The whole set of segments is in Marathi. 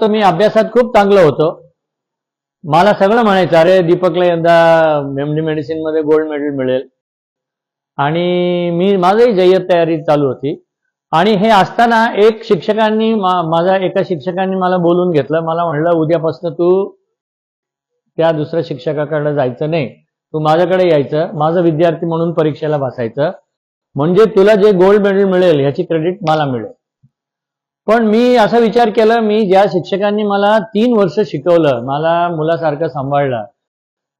तर मी अभ्यासात खूप चांगलं होतं. मला सगळं म्हणायचं अरे दीपकला यंदा मेमडी मेडिसिनमध्ये गोल्ड मेडल मिळेल. आणि मी माझंही जय्यत तयारी चालू होती. आणि हे असताना एक शिक्षकांनी माझा माझ्या एका शिक्षकांनी मला बोलून घेतलं. मला म्हणलं उद्यापासून तू त्या दुसऱ्या शिक्षकाकडे जायचं नाही. तू माझ्याकडे यायचं. माझं विद्यार्थी म्हणून परीक्षेला बसायचं. म्हणजे तुला जे गोल्ड मेडल मिळेल ह्याची क्रेडिट मला मिळेल. पण मी असा विचार केला मी ज्या शिक्षकांनी मला तीन वर्ष शिकवलं मला मुलासारखं सांभाळलं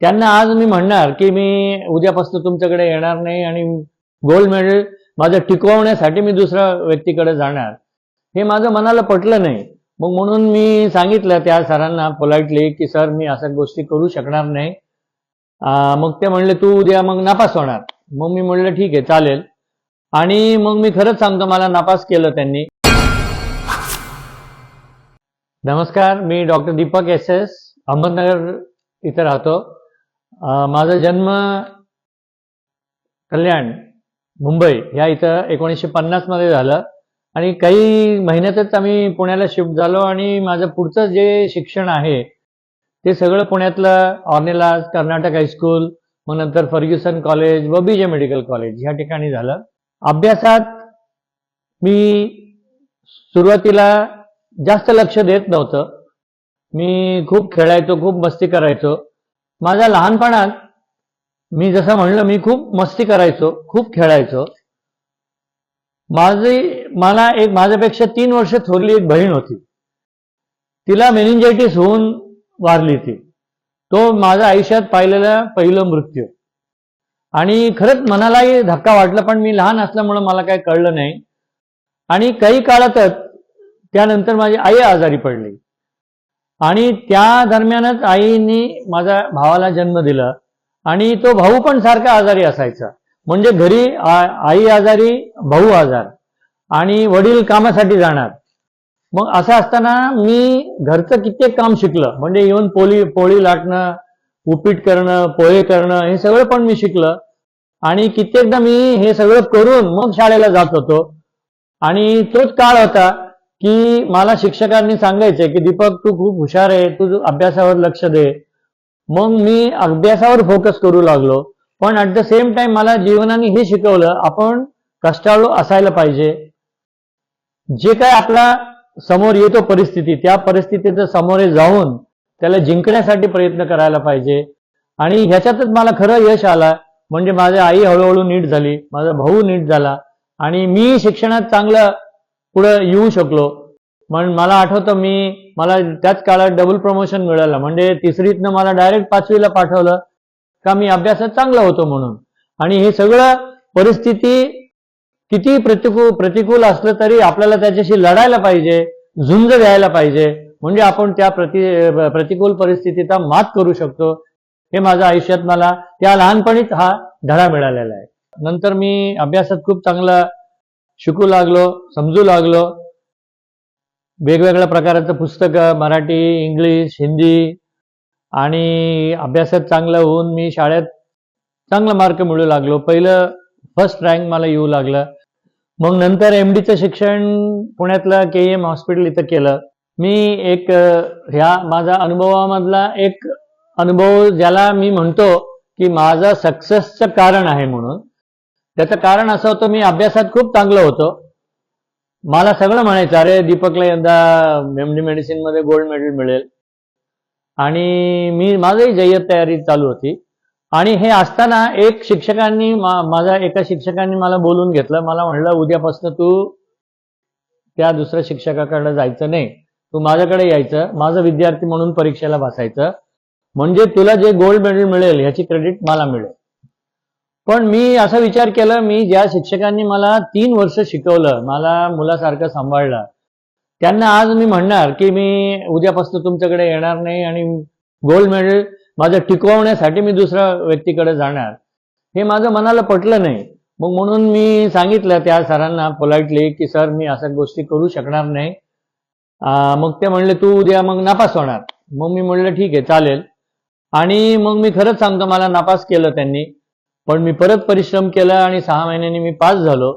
त्यांना आज मी म्हणणार की मी उद्यापासून तुमच्याकडे येणार नाही आणि गोल्ड मेडल माझं टिकवण्यासाठी मी दुसऱ्या व्यक्तीकडे जाणार. हे माझं मनाला पटलं नाही. मग म्हणून मी सांगितलं त्या सरांना पोलाइटली की सर मी अशा गोष्टी करू शकणार नाही. मग ते म्हणले तू उद्या मग नापास होणार. मग मी म्हणलं ठीक आहे चालेल. आणि मग मी खरंच सांगतो मला नापास केलं त्यांनी. नमस्कार मी doctor Deepak S S Ahmednagar इथं राहतो. माझा जन्म कल्याण मुंबई ह्या इथं एकोणीसशे पन्नासमध्ये झालं. आणि काही महिन्यातच आम्ही पुण्याला शिफ्ट झालो आणि माझं पुढचं जे शिक्षण आहे ते सगळं पुण्यातलं ऑर्नेलाज कर्नाटक हायस्कूल मग नंतर फर्ग्युसन कॉलेज व बीजे मेडिकल कॉलेज ह्या ठिकाणी झालं. अभ्यासात मी सुरुवातीला जास्त लक्ष देत नव्हतं. मी खूप खेळायचो खूप मस्ती करायचो. माझ्या लहानपणात मी जसं म्हणलं मी खूप मस्ती करायचो खूप खेळायचो. माझी मला एक माझ्यापेक्षा तीन वर्ष थोरली एक बहीण होती. तिला मेनिंजायटिस होऊन वारली ती. तो माझ्या आयुष्यात पाहिलेला पहिलं मृत्यू. आणि खरंच मनालाही धक्का वाटला पण मी लहान असल्यामुळं मला काही कळलं नाही. आणि काही काळातच त्यानंतर माझी आई आजारी पडली. आणि त्या दरम्यानच आईनी माझ्या भावाला जन्म दिला. आणि तो भाऊ पण सारखा आजारी असायचा. म्हणजे घरी आई आजारी भाऊ आजार. आणि वडील कामासाठी जाणार. मग असं असताना मी घरचं कित्येक काम शिकलं. म्हणजे इवन पोळी पोळी लाटणं उपीट करणं पोहे करणं हे सगळं पण मी शिकलं. आणि कित्येकदा मी हे सगळं करून मग शाळेला जात होतो. आणि तोच काळ होता की मला शिक्षकांनी सांगायचे की दीपक तू खूप हुशार आहे तू अभ्यासावर लक्ष दे. मग मी अभ्यासावर फोकस करू लागलो. पण ऍट द सेम टाइम मला जीवनाने हे शिकवलं आपण कष्टाळू असायला पाहिजे. जे काय आपला समोर येतो परिस्थिती त्या परिस्थितीचं समोरे जाऊन त्याला जिंकण्यासाठी प्रयत्न करायला पाहिजे. आणि ह्याच्यातच मला खरं यश आला म्हणजे माझी आई हळूहळू नीट झाली माझा भाऊ नीट झाला. आणि मी शिक्षणात चांगलं पुढं येऊ शकलो. पण मला आठवतं मी मला त्याच काळात डबल प्रमोशन मिळालं. म्हणजे तिसरीतनं मला डायरेक्ट पाचवीला पाठवलं. का मी अभ्यासात चांगला होतो म्हणून. आणि हे सगळं परिस्थिती किती प्रतिकूल प्रतिकूल असलं तरी आपल्याला त्याच्याशी लढायला पाहिजे झुंज द्यायला पाहिजे. म्हणजे आपण त्या प्रति प्रतिकूल परिस्थितीचा मात करू शकतो. हे माझ्या आयुष्यात मला त्या लहानपणीच हा धडा मिळालेला आहे. नंतर मी अभ्यासात खूप चांगला शिकू लागलो समजू लागलो. वेगवेगळ्या प्रकारचं पुस्तकं मराठी इंग्लिश हिंदी आणि अभ्यासात चांगलं होऊन मी शाळेत चांगला मार्क मिळू लागलो. पहिलं फर्स्ट रँक मला येऊ लागलं. मग नंतर एम डीचं शिक्षण पुण्यातलं के एम हॉस्पिटल इथं केलं. मी एक ह्या माझा अनुभवामधला एक अनुभव ज्याला मी म्हणतो की माझा सक्सेसचं कारण आहे म्हणून. त्याचं कारण असं होतं मी अभ्यासात खूप चांगलं होतो. मला सगळं म्हणायचं अरे दीपकला यंदा मेमडी मेडिसिनमध्ये गोल्ड मेडल मिळेल. आणि मी माझंही जय्यत तयारी चालू होती. आणि हे असताना एक शिक्षकांनी माझा माझ्या एका शिक्षकांनी मला बोलून घेतलं. मला म्हणलं उद्यापासून तू त्या दुसऱ्या शिक्षकाकडे जायचं नाही. तू माझ्याकडे यायचं. माझं विद्यार्थी म्हणून परीक्षेला बसायचं. म्हणजे तुला जे गोल्ड मेडल मिळेल ह्याची क्रेडिट मला मिळेल. पण मी असा विचार केला मी ज्या शिक्षकांनी मला तीन वर्ष शिकवलं मला मुलासारखं सांभाळलं त्यांना आज मी म्हणणार की मी उद्यापासून तुमच्याकडे येणार नाही आणि गोल्ड मेडल माझं टिकवण्यासाठी मी दुसऱ्या व्यक्तीकडे जाणार. हे माझं मनाला पटलं नाही. मग म्हणून मी सांगितलं त्या सरांना पोलाइटली की सर मी अशा गोष्टी करू शकणार नाही. मग ते म्हणले तू उद्या मग नापास होणार. मग मी म्हणलं ठीक आहे चालेल. आणि मग मी खरंच सांगतो मला नापास केलं त्यांनी. पण मी परत परिश्रम केला आणि सहा महिन्यांनी मी पास झालो.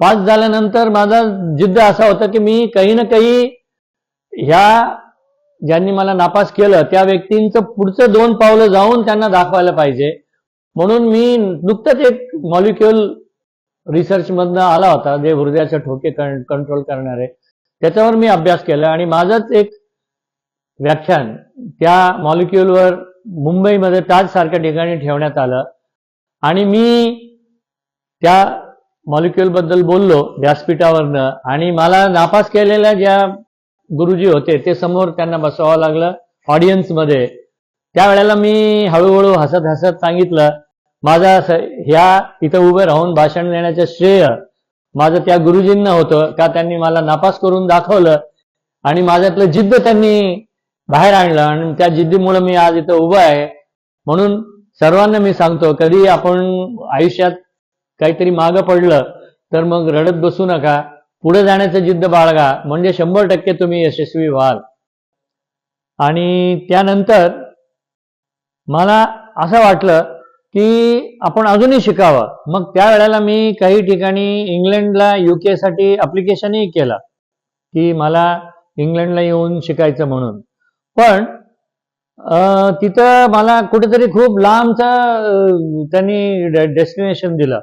पास झाल्यानंतर माझा जिद्द असा होता की मी काही ना काही ह्या ज्यांनी मला नापास केलं त्या व्यक्तींचं पुढचं दोन पावलं जाऊन त्यांना दाखवायला पाहिजे. म्हणून मी नुकतंच एक मॉलिक्युल रिसर्चमधनं आला होता जे हृदयाचे ठोके कंट्रोल करणारे. त्याच्यावर मी अभ्यास केला आणि माझंच एक व्याख्यान त्या मॉलिक्युलवर मुंबईमध्ये ताज सारख्या ठिकाणी ठेवण्यात आलं. आणि मी त्या मॉलिक्युलबद्दल बोललो व्यासपीठावरनं आणि मला नापास केलेल्या ज्या गुरुजी होते ते समोर त्यांना बसवावं लागलं ऑडियन्समध्ये त्यावेळेला मी हळूहळू हसत हसत सांगितलं माझा ह्या इथं उभे राहून भाषण देण्याचं श्रेय माझं त्या गुरुजींना होतं का त्यांनी मला नापास करून दाखवलं आणि माझ्यातलं जिद्द त्यांनी बाहेर आणलं आणि त्या जिद्दीमुळे मी आज इथं उभा आहे. म्हणून सर्वांना मी सांगतो कधी आपण आयुष्यात काहीतरी मागं पडलं तर मग रडत बसू नका. पुढे जाण्याचं जिद्द बाळगा. म्हणजे शंभर टक्के तुम्ही यशस्वी व्हाल. आणि त्यानंतर मला असं वाटलं की आपण अजूनही शिकावं. मग त्या वेळेला मी काही ठिकाणी इंग्लंडला युके साठी अप्लिकेशनही केलं की मला इंग्लंडला येऊन शिकायचं म्हणून. पण तिथं मला कुठेतरी खूप लांबचा त्यांनी डेस्टिनेशन दिलं.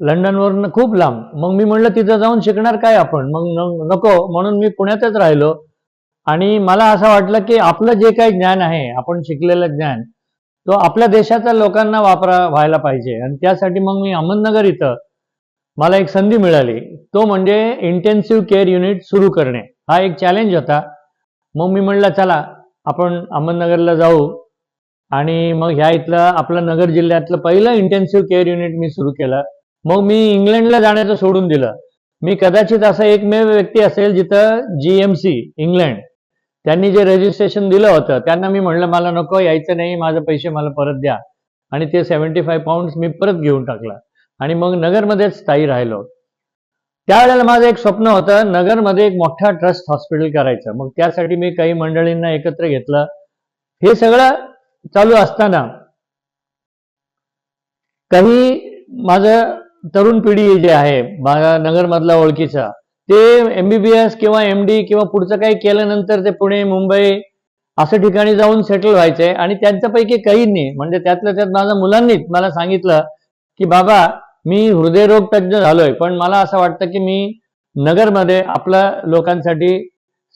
लंडनवरून खूप लांब. मग मी म्हणलं तिथं जाऊन शिकणार काय आपण? मग नको. म्हणून मी पुण्यातच राहिलो. आणि मला असं वाटलं की आपलं जे काही ज्ञान आहे आपण शिकलेलं ज्ञान तो आपल्या देशाच्या लोकांना वापरा व्हायला पाहिजे. आणि त्यासाठी मग मी अहमदनगर इथं मला एक संधी मिळाली. तो म्हणजे इंटेन्सिव्ह केअर युनिट सुरू करणे. हा एक चॅलेंज होता. मग मी म्हणलं चला आपण अहमदनगरला जाऊ आणि मग ह्या इथलं आपलं नगर जिल्ह्यातलं पहिलं इंटेन्सिव्ह केअर युनिट मी सुरू केलं. मग मी इंग्लंडला जाण्याचं सोडून दिलं. मी कदाचित असा एकमेव व्यक्ती असेल जिथं जी एम सी इंग्लंड त्यांनी जे रजिस्ट्रेशन दिलं होतं त्यांना मी म्हणलं मला नको यायचं नाही माझे पैसे मला परत द्या. आणि ते सेव्हन्टी फाय पाऊंड्स मी परत घेऊन टाकलं. आणि मग नगरमध्येच स्थायी राहिलो. त्यावेळेला माझं एक स्वप्न होतं नगरमध्ये एक मोठा ट्रस्ट हॉस्पिटल करायचं. मग त्यासाठी मी काही मंडळींना एकत्र घेतलं. हे सगळं चालू असताना काही माझं तरुण पिढी जे आहे माझ्या नगरमधला ओळखीचा ते एमबीबीएस किंवा एम डी किंवा पुढचं काही केल्यानंतर ते पुणे मुंबई असं ठिकाणी जाऊन सेटल व्हायचे. आणि त्यांच्यापैकी काहींनी म्हणजे त्यातल्या त्यात माझ्या मुलांनीच मला सांगितलं की बाबा मी हृदयरोग तज्ज्ञ झालोय पण मला असं वाटतं की मी नगरमध्ये आपल्या लोकांसाठी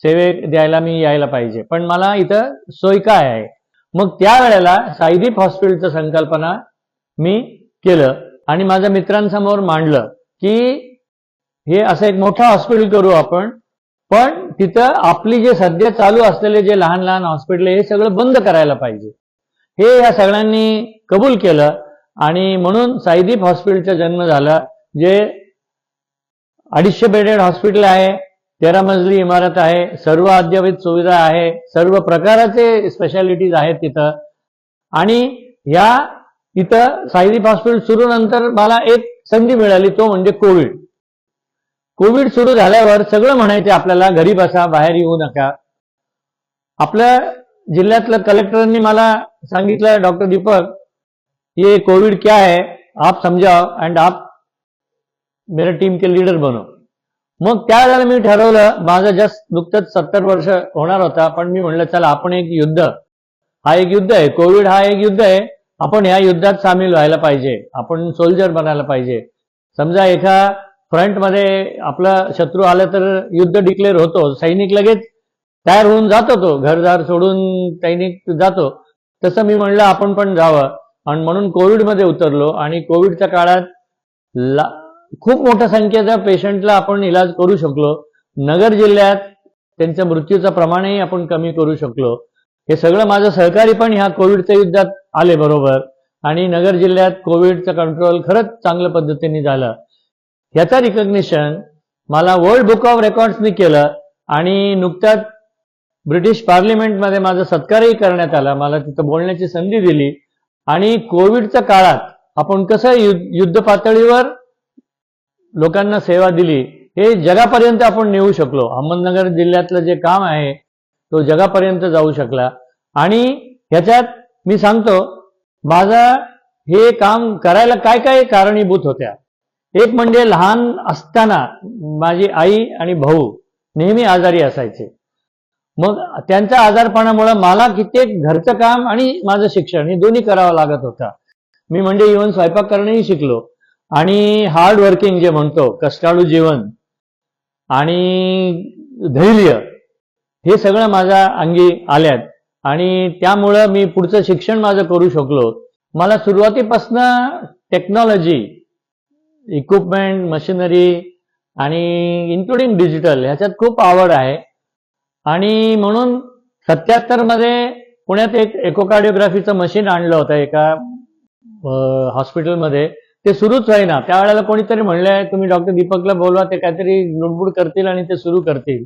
सेवे द्यायला मी यायला पाहिजे. पण मला इथं सोय काय आहे? मग त्यावेळेला साईदीप हॉस्पिटलचं संकल्पना मी केलं आणि माझ्या मित्रांसमोर मांडलं की हे असं एक मोठं हॉस्पिटल करू आपण पण तिथं आपली जे सध्या चालू असलेले जे लहान लहान हॉस्पिटल हे सगळं बंद करायला पाहिजे. हे या सगळ्यांनी कबूल केलं. आणि म्हणून साईदीप हॉस्पिटलचा जन्म झाला जे अडीचशे बेडेड हॉस्पिटल आहे तेरा मजली इमारत आहे सर्व अद्ययावत सुविधा आहे सर्व प्रकाराचे स्पेशालिटीज आहेत तिथं. आणि या इथं साईदीप हॉस्पिटल सुरू नंतर मला एक संधी मिळाली तो म्हणजे कोविड. कोविड सुरू झाल्यावर सगळं म्हणायचे आपल्याला घरी बसा बाहेर येऊ नका. आपल्या जिल्ह्यातल्या कलेक्टरांनी मला सांगितलं डॉक्टर दीपक ये कोविड क्या है? आप समजाओ अँड आप मेरे टीम के लीडर बनो। मग त्यावेळेला मी ठरवलं माझं जस्ट नुकतंच सत्तर वर्ष होणार होता पण मी म्हणलं चला आपण एक युद्ध. हा एक युद्ध आहे. कोविड हा एक युद्ध आहे. आपण ह्या युद्धात सामील व्हायला पाहिजे. आपण सोल्जर बनायला पाहिजे. समजा एका फ्रंटमध्ये आपला शत्रू आला तर युद्ध डिक्लेअर होतो. सैनिक लगेच तयार होऊन जातो तो घरदार सोडून सैनिक जातो. तसं मी म्हणलं आपण पण जावं. आणि म्हणून कोविडमध्ये उतरलो आणि कोविडच्या काळात ला खूप मोठ्या संख्येच्या पेशंटला आपण इलाज करू शकलो. नगर जिल्ह्यात त्यांच्या मृत्यूचं प्रमाणही आपण कमी करू शकलो. हे सगळं माझं सहकारी पण ह्या कोविडच्या युद्धात आले बरोबर. आणि नगर जिल्ह्यात कोविडचं कंट्रोल खरंच चांगल्या पद्धतीने झालं. ह्याचा रिकग्निशन मला वर्ल्ड बुक ऑफ रेकॉर्ड्सनी केलं आणि नुकत्याच ब्रिटिश पार्लिमेंटमध्ये माझा सत्कारही करण्यात आला. मला तिथं बोलण्याची संधी दिली. आणि कोविडच्या काळात आपण कसं युद्ध पातळीवर लोकांना सेवा दिली हे जगापर्यंत आपण नेऊ शकलो. अहमदनगर जिल्ह्यातलं जे काम आहे तो जगापर्यंत जाऊ शकला. आणि ह्याच्यात मी सांगतो माझा हे काम करायला काय काय कारणीभूत होत्या? एक म्हणजे लहान असताना माझी आई आणि भाऊ नेहमी आजारी असायचे. मग त्यांच्या आजारपणामुळे मला कित्येक घरचं काम आणि माझं शिक्षण हे दोन्ही करावं लागत होतं. मी म्हणजे इव्हन स्वयंपाक करणंही शिकलो आणि हार्ड वर्किंग जे म्हणतो कष्टाळू जीवन आणि धैर्य हे सगळं माझ्या अंगी आल्यात. आणि त्यामुळं मी पुढचं शिक्षण माझं करू शकलो. मला सुरुवातीपासनं टेक्नॉलॉजी इक्विपमेंट मशिनरी आणि इन्क्लुडिंग डिजिटल ह्याच्यात खूप आवड आहे. आणि म्हणून सत्याहत्तरमध्ये पुण्यात एक एकोकार्डिओग्राफीचं मशीन आणलं होतं एका हॉस्पिटलमध्ये ते सुरूच होईना. त्यावेळेला कोणीतरी म्हणलंय तुम्ही डॉक्टर दीपकला बोलवा ते काहीतरी लुडबुड करतील आणि ते सुरू करतील.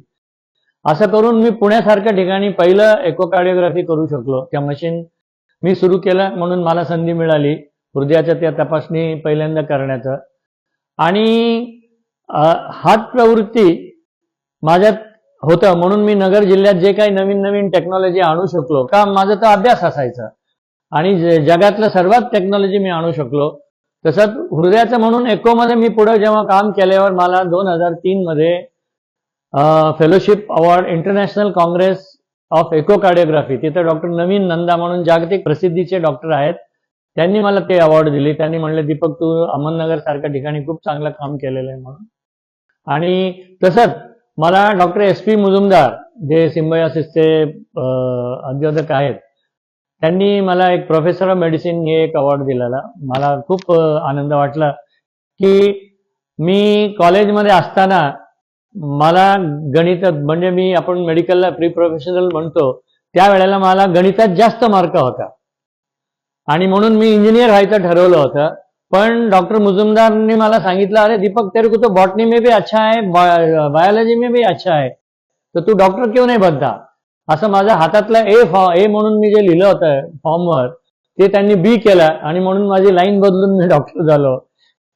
असं करून मी पुण्यासारख्या ठिकाणी पहिलं एकोकार्डिओग्राफी करू शकलो. त्या मशीन मी सुरू केलं म्हणून मला संधी मिळाली हृदयाच्या त्या तपासणी पहिल्यांदा करण्याचं. आणि हात प्रवृत्ती माझ्यात होतं. म्हणून मी नगर जिल्ह्यात जे काही नवीन नवीन टेक्नॉलॉजी आणू शकलो का माझा तर अभ्यास असायचा. आणि जगातलं सर्वात टेक्नॉलॉजी मी आणू शकलो. तसंच हृदयाचं म्हणून एकोमध्ये मी पुढे जेव्हा काम केल्यावर मला दोन हजार तीन मध्ये fellowship award international congress of echocardiography तिथं डॉक्टर नवीन नंदा म्हणून जागतिक प्रसिद्धीचे डॉक्टर आहेत. त्यांनी मला ते अवॉर्ड दिले. त्यांनी म्हणले दीपक तू अहमदनगर सारख्या ठिकाणी खूप चांगलं काम केलेलं आहे म्हणून. आणि तसंच मला डॉक्टर एस पी मुजुमदार जे सिम्बायोसिसचे अध्यापक आहेत त्यांनी मला एक प्रोफेसर ऑफ मेडिसिन हे एक अवॉर्ड दिलेला. मला खूप आनंद वाटला की मी कॉलेजमध्ये असताना मला गणितात म्हणजे मी आपण मेडिकलला प्री प्रोफेशनल म्हणतो त्यावेळेला मला गणितात जास्त मार्क होता. आणि म्हणून मी इंजिनियर व्हायचं ठरवलं होतं. पण डॉक्टर मुजुमदारने मला सांगितलं अरे दीपक तेरे को तो बॉटनी में भी अच्छा है बायोलॉजी में भी अच्छा है तर तू डॉक्टर क्यों नाही बनता? असं माझ्या हातातला ए फॉ ए म्हणून मी जे लिहिलं होतं फॉर्मवर ते त्यांनी बी केलं आणि म्हणून माझी लाईन बदलून मी डॉक्टर झालो.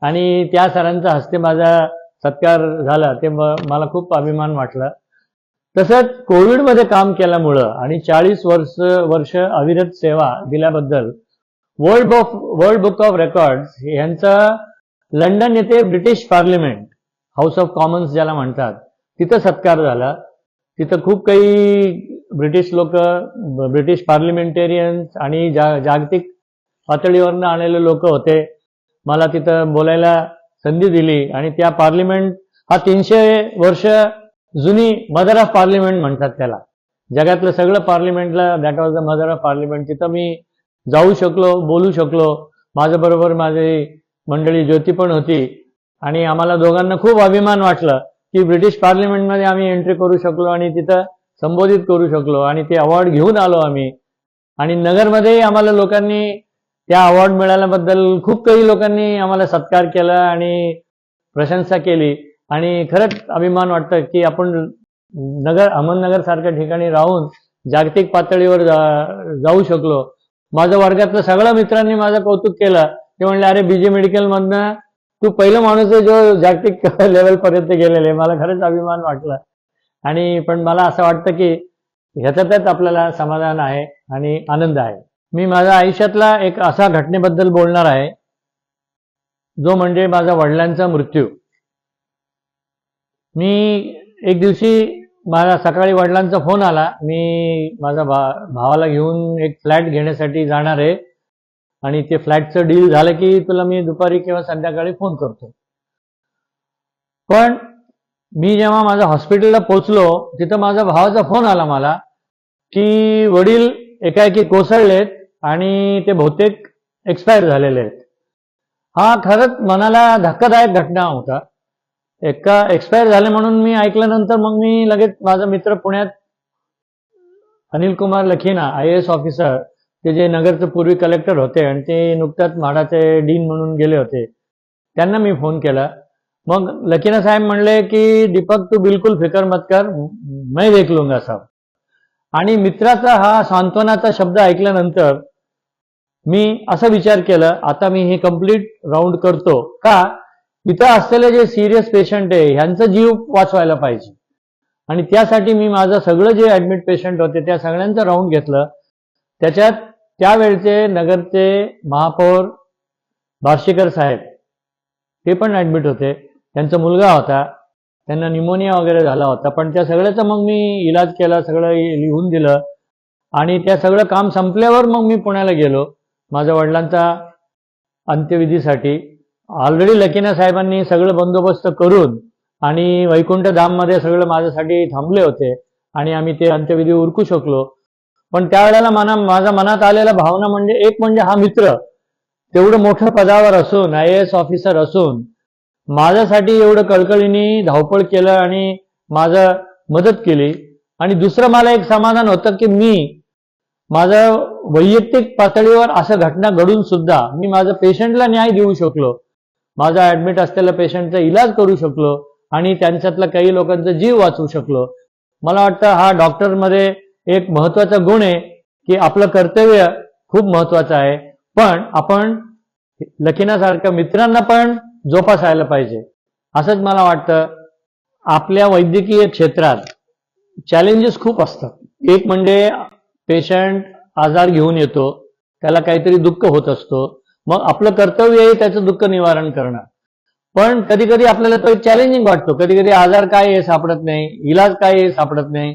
आणि त्या सरांच्या हस्ते माझा सत्कार झाला ते मला खूप अभिमान वाटला. तसंच कोविडमध्ये काम केल्यामुळं आणि चाळीस वर्ष वर्ष अविरत सेवा दिल्याबद्दल world of world book of records यांचा लंडन येथे British parliament house of commons ज्याला म्हणतात तिथं सत्कार झाला. तिथं खूप काही ब्रिटिश लोक ब्रिटिश पार्लिमेंटेरियन्स आणि जा जागतिक पातळीवरनं आलेले लोक होते. मला तिथं बोलायला संधी दिली आणि त्या पार्लिमेंट हा तीनशे वर्ष जुनी मदर ऑफ पार्लिमेंट म्हणतात त्याला. जगातलं सगळं पार्लिमेंटला that was the mother of parliament तिथं मी जाऊ शकलो बोलू शकलो. माझ्याबरोबर माझी मंडळी ज्योती पण होती. आणि आम्हाला दोघांना खूप अभिमान वाटलं की ब्रिटिश पार्लिमेंटमध्ये आम्ही एंट्री करू शकलो आणि तिथं संबोधित करू शकलो आणि ते अवॉर्ड घेऊन आलो आम्ही. आणि नगरमध्येही आम्हाला लोकांनी त्या अवॉर्ड मिळाल्याबद्दल खूप काही लोकांनी आम्हाला सत्कार केला आणि प्रशंसा केली. आणि खरंच अभिमान वाटतं की आपण नगर अहमदनगर सारख्या ठिकाणी राहून जागतिक पातळीवर जा- जाऊ शकलो. माझ्या वर्गातल्या सगळ्या मित्रांनी माझं कौतुक केलं. ते म्हणले अरे बीजे मेडिकल मधनं तू पहिलं माणूस आहे जो जागतिक लेवल पर्यंत गेलेले. मला खरंच अभिमान वाटला. आणि पण मला असं वाटतं की ह्याच्यातच आपल्याला समाधान आहे आणि आनंद आहे. मी माझ्या आयुष्यातला एक असा घटनेबद्दल बोलणार आहे जो म्हणजे माझ्या वडिलांचा मृत्यू. मी एक दिवशी मला सकाळी वडिलांचा फोन आला. मी माझ्या भा भावाला घेऊन एक फ्लॅट घेण्यासाठी जाणार आहे. आणि ते फ्लॅटचं डील झालं की तुला मी दुपारी किंवा संध्याकाळी फोन करतो. पण मी जेव्हा माझ्या हॉस्पिटलला पोहोचलो तिथं माझ्या भावाचा फोन आला मला की वडील एकाएकी कोसळलेत आणि ते बहुतेक एक्सपायर झालेले आहेत. हा खरंच मनाला धक्कादायक घटना होता. एका एक्सपायर झाले म्हणून मी ऐकल्यानंतर मग मी लगेच माझा मित्र पुण्यात Anil Kumar Lakhina I S officer ते जे नगरचे पूर्वी कलेक्टर होते आणि ते नुकत्याच म्हाडाचे डीन म्हणून गेले होते त्यांना मी फोन केला. मग लखीना साहेब म्हणले की दीपक तू बिलकुल फिकर मत कर मैं देख लूंगा साहेब आणि मित्राचा हा सांत्वनाचा शब्द ऐकल्यानंतर मी असा विचार केला आता मी हे कंप्लीट राऊंड करतो. का? इथं असलेले जे सिरियस पेशंट आहे ह्यांचा जीव वाचवायला पाहिजे. आणि त्यासाठी मी माझं सगळं जे ऍडमिट पेशंट होते त्या सगळ्यांचं राऊंड घेतलं. त्याच्यात त्यावेळचे नगरचे महापौर बार्शीकर साहेब ते पण ऍडमिट होते. त्यांचा मुलगा होता. त्यांना न्यूमोनिया वगैरे झाला होता. पण त्या सगळ्याचा मग मी इलाज केला सगळं लिहून दिलं. आणि त्या सगळं काम संपल्यावर मग मी पुण्याला गेलो माझ्या वडिलांचा अंत्यविधीसाठी. ऑलरेडी लकीना साहेबांनी सगळं बंदोबस्त करून आणि वैकुंठ धाममध्ये सगळं माझ्यासाठी थांबले होते आणि आम्ही ते अंत्यविधी उरकू शकलो. पण त्यावेळेला मना माझ्या मनात आलेला भावना म्हणजे एक म्हणजे हा मित्र. तेवढं मोठ्या पदावर असून आय एस ऑफिसर असून माझ्यासाठी एवढं कळकळीने धावपळ केलं आणि माझं मदत केली. आणि दुसरं मला एक समाधान होतं की मी माझं वैयक्तिक पातळीवर असं घटना घडून सुद्धा मी माझं पेशंटला न्याय देऊ शकलो. माझा ऍडमिट असलेल्या पेशंटचा इलाज करू शकलो आणि त्यांच्यातला काही लोकांचा जीव वाचवू शकलो. मला वाटतं हा डॉक्टरमध्ये एक महत्त्वाचा गुण आहे की आपलं कर्तव्य खूप महत्वाचं आहे. पण आपण लखीनासारख्या मित्रांना पण जोपासायला पाहिजे. असंच मला वाटतं आपल्या वैद्यकीय क्षेत्रात चॅलेंजेस खूप असतात. एक म्हणजे पेशंट आजार घेऊन येतो त्याला काहीतरी दुःख होत असतो. मग आपलं कर्तव्य आहे त्याचं दुःख निवारण करणं. पण कधी कधी आपल्याला तो चॅलेंजिंग वाटतो. कधी कधी आजार काय आहे सापडत नाही इलाज काय आहे सापडत नाही.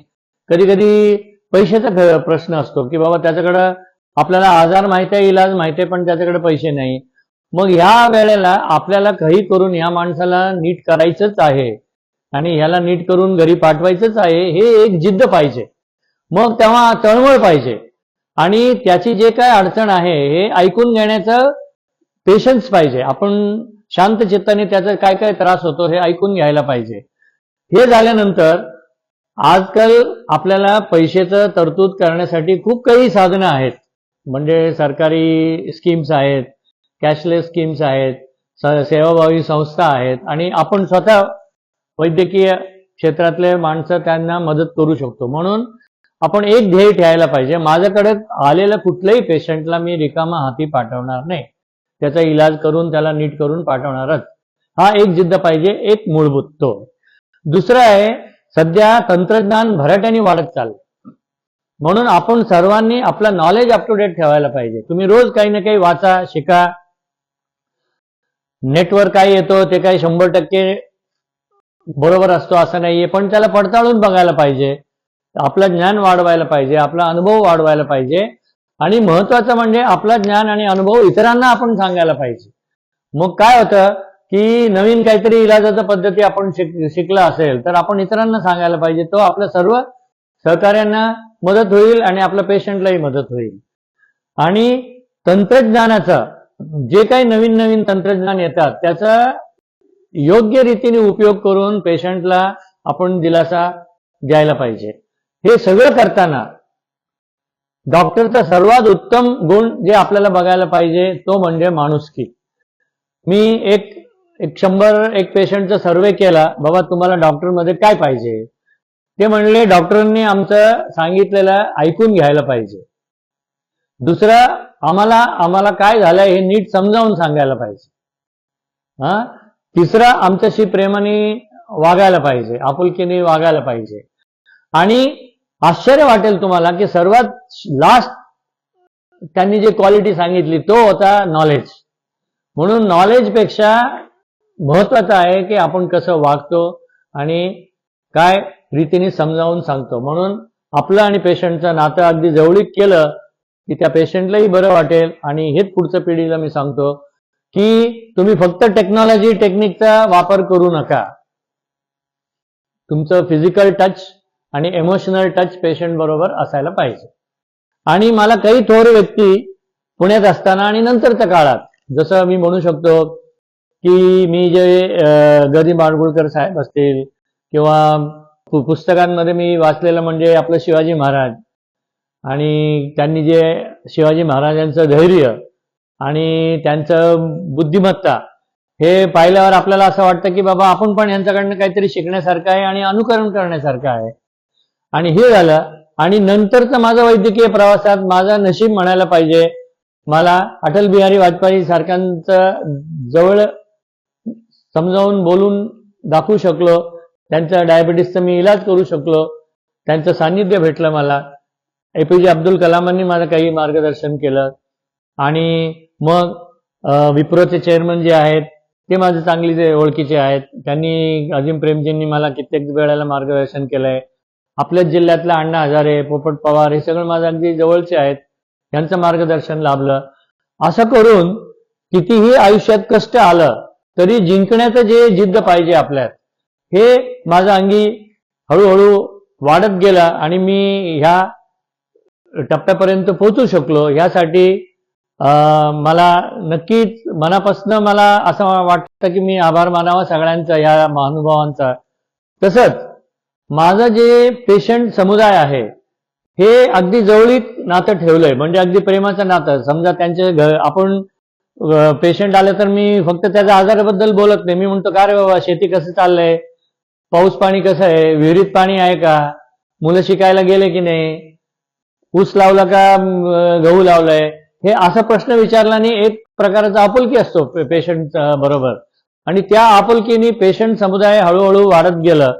कधी कधी पैशाचा प्रश्न असतो की बाबा त्याच्याकडं आपल्याला आजार माहिती आहे इलाज माहिती आहे पण त्याच्याकडे पैसे नाही. मग ह्या वेळेला आपल्याला काही करून ह्या माणसाला नीट करायचंच आहे. आणि ह्याला नीट करून घरी पाठवायचंच आहे हे एक जिद्द पाहिजे. मग तेव्हा तळमळ पाहिजे. आणि त्याची जे काय अडचण आहे हे ऐकून घेण्याचं पेशन्स पाहिजे. आपण शांत चित्ताने त्याचा काय काय त्रास होतो हे ऐकून घ्यायला पाहिजे. हे झाल्यानंतर आजकाल आपल्याला पैशाचं तरतूद करण्यासाठी खूप काही साधनं आहेत. म्हणजे सरकारी स्कीम्स आहेत कॅशलेस स्कीम्स आहेत सेवाभावी संस्था आहेत आणि आपण स्वतः वैद्यकीय क्षेत्रातले माणसं त्यांना मदत करू शकतो. म्हणून आपण एक ध्येय ठेवायला पाहिजे. माझ्याकडे आलेल्या कुठल्याही पेशंटला मी रिकामा हाती पाठवणार नाही. त्याचा इलाज करून त्याला नीट करून पाठवणारच. हा एक जिद्द पाहिजे एक मूलभूत तो. दुसरं आहे सध्या तंत्रज्ञान भराट्याने वाढत चाललं म्हणून आपण सर्वांनी आपलं नॉलेज अप टू डेट ठेवायला पाहिजे. तुम्ही रोज काही ना काही वाचा शिका. नेटवर काय येतो ते काही शंभर टक्के बरोबर असतो असं नाहीये. पण त्याला पडताळून बघायला पाहिजे. आपलं ज्ञान वाढवायला पाहिजे आपला अनुभव वाढवायला पाहिजे. आणि महत्वाचं म्हणजे आपला ज्ञान आणि अनुभव इतरांना आपण सांगायला पाहिजे. मग काय होतं की नवीन काहीतरी इलाजाचा पद्धती आपण शिक शिकला असेल तर आपण इतरांना सांगायला पाहिजे तो आपल्या सर्व सहकार्यांना मदत होईल आणि आपल्या पेशंटलाही मदत होईल. आणि तंत्रज्ञानाचा जे काही नवीन नवीन तंत्रज्ञान येतात त्याचा योग्य रीतीने उपयोग करून पेशंटला आपण दिलासा द्यायला पाहिजे. हे सगळं करताना डॉक्टरचा सर्वात उत्तम गुण जे आपल्याला बघायला पाहिजे तो म्हणजे माणुसकी. मी एक एक शंभर एक पेशंटचा सर्वे केला बाबा तुम्हाला डॉक्टरमध्ये काय पाहिजे? ते म्हणले डॉक्टरांनी आमचं सांगितलेलं ऐकून घ्यायला पाहिजे. दुसरं आम्हाला आम्हाला काय झालंय हे नीट समजावून सांगायला पाहिजे. हा? तिसरं आमच्याशी प्रेमाने वागायला पाहिजे आपुलकीने वागायला पाहिजे. आणि आश्चर्य वाटेल तुम्हाला की सर्वात लास्ट त्यांनी जे क्वालिटी सांगितली तो होता नॉलेज म्हणून नॉलेजपेक्षा महत्वाचं आहे की आपण कसं वागतो आणि काय रीतीने समजावून सांगतो. म्हणून आपलं आणि पेशंटचं नातं अगदी जवळीक केलं की त्या पेशंटलाही बरं वाटेल आणि हेच पुढच्या पिढीला मी सांगतो की तुम्ही फक्त टेक्नॉलॉजी टेक्निकचा वापर करू नका. तुमचं फिजिकल टच आणि इमोशनल टच पेशंट बरोबर असायला पाहिजे. आणि मला काही थोर व्यक्ती पुण्यात असताना आणि नंतरच्या काळात जसं मी म्हणू शकतो की मी जे अं, गदी माडगुळकर साहेब असतील किंवा पुस्तकांमध्ये मी वाचलेलं म्हणजे आपलं शिवाजी महाराज आणि त्यांनी जे शिवाजी महाराजांचं धैर्य आणि त्यांचं बुद्धिमत्ता हे पाहिल्यावर आपल्याला असं वाटतं की बाबा आपण पण यांच्याकडनं काहीतरी शिकण्यासारखं आहे आणि अनुकरण करण्यासारखं आहे. आणि हे झालं. आणि नंतरचा माझा वैद्यकीय प्रवासात माझा नशीब म्हणायला पाहिजे. मला अटल बिहारी वाजपेयी सारख्यांचं जवळ समजावून बोलून दाखवू शकलो. त्यांचा डायबिटीसचा मी इलाज करू शकलो. त्यांचं सान्निध्य भेटलं मला. एपीजे अब्दुल कलामांनी माझं काही मार्गदर्शन केलं. आणि मग विप्रोचे चेअरमन जे आहेत ते माझे चांगले जे ओळखीचे आहेत. त्यांनी अजिम प्रेमजींनी मला कित्येक वेळेला मार्गदर्शन केलंय. आपल्याच जिल्ह्यातल्या अण्णा हजारे पोपट पवार हे सगळे माझे अगदी जवळचे आहेत. यांचं मार्गदर्शन लाभलं. असं करून कितीही आयुष्यात कष्ट आलं तरी जिंकण्याचं जे जिद्द पाहिजे आपल्यात हे माझं अंगी हळूहळू वाढत गेलं आणि मी ह्या टप्प्यापर्यंत पोहोचू शकलो. ह्यासाठी मला नक्कीच मनापासून मला असं वाटतं की मी आभार मानावा सगळ्यांचा या महानुभावांचा. तसंच माझं जे पेशंट समुदाय आहे हे अगदी जवळीत नातं ठेवलंय. म्हणजे अगदी प्रेमाचं नातं. समजा त्यांचे आपण पेशंट आले तर मी फक्त त्याच्या आजाराबद्दल बोलत नाही. मी म्हणतो का रे बाबा शेती कसं चाललंय? पाऊस पाणी कसं आहे? विहिरीत पाणी आहे का? मुलं शिकायला गेले की नाही? ऊस लावला का गहू लावलाय? हे असा प्रश्न विचारल्याने एक प्रकारचा आपुलकी असतो पेशंट बरोबर. आणि त्या आपुलकीने पेशंट समुदाय हळूहळू वाढत गेलं.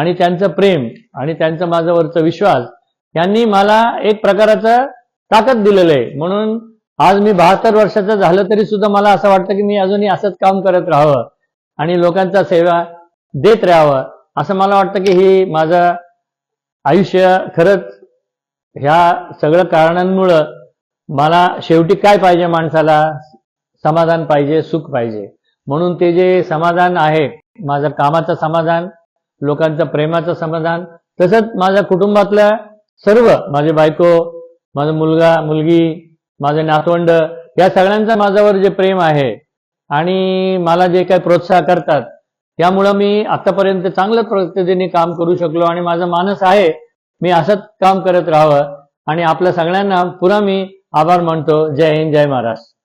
आणि त्यांचं प्रेम आणि त्यांचं माझ्यावरचा विश्वास यांनी मला एक प्रकाराचं ताकद दिलेलं आहे. म्हणून आज मी बहात्तर वर्षाचं झालं तरी सुद्धा मला असं वाटतं की मी अजूनही असंच काम करत राहावं आणि लोकांचा सेवा देत राहावं असं मला वाटतं की ही माझं आयुष्य खरंच ह्या सगळं कारणांमुळं मला शेवटी काय पाहिजे माणसाला? समाधान पाहिजे सुख पाहिजे. म्हणून ते जे समाधान आहे माझं कामाचं समाधान लोकांचं प्रेमाचं समाधान. तसंच माझ्या कुटुंबातल्या सर्व माझे बायको माझा मुलगा मुलगी माझे नातवंड या सगळ्यांचं माझ्यावर जे प्रेम आहे आणि मला जे काही प्रोत्साह करतात त्यामुळं मी आतापर्यंत चांगल्या पद्धतीने काम करू शकलो आणि माझा मानस आहे मी असंच काम करत राहावं. आणि आपल्या सगळ्यांना पुन्हा मी आभार मानतो. जय हिंद जय महाराष्ट्र.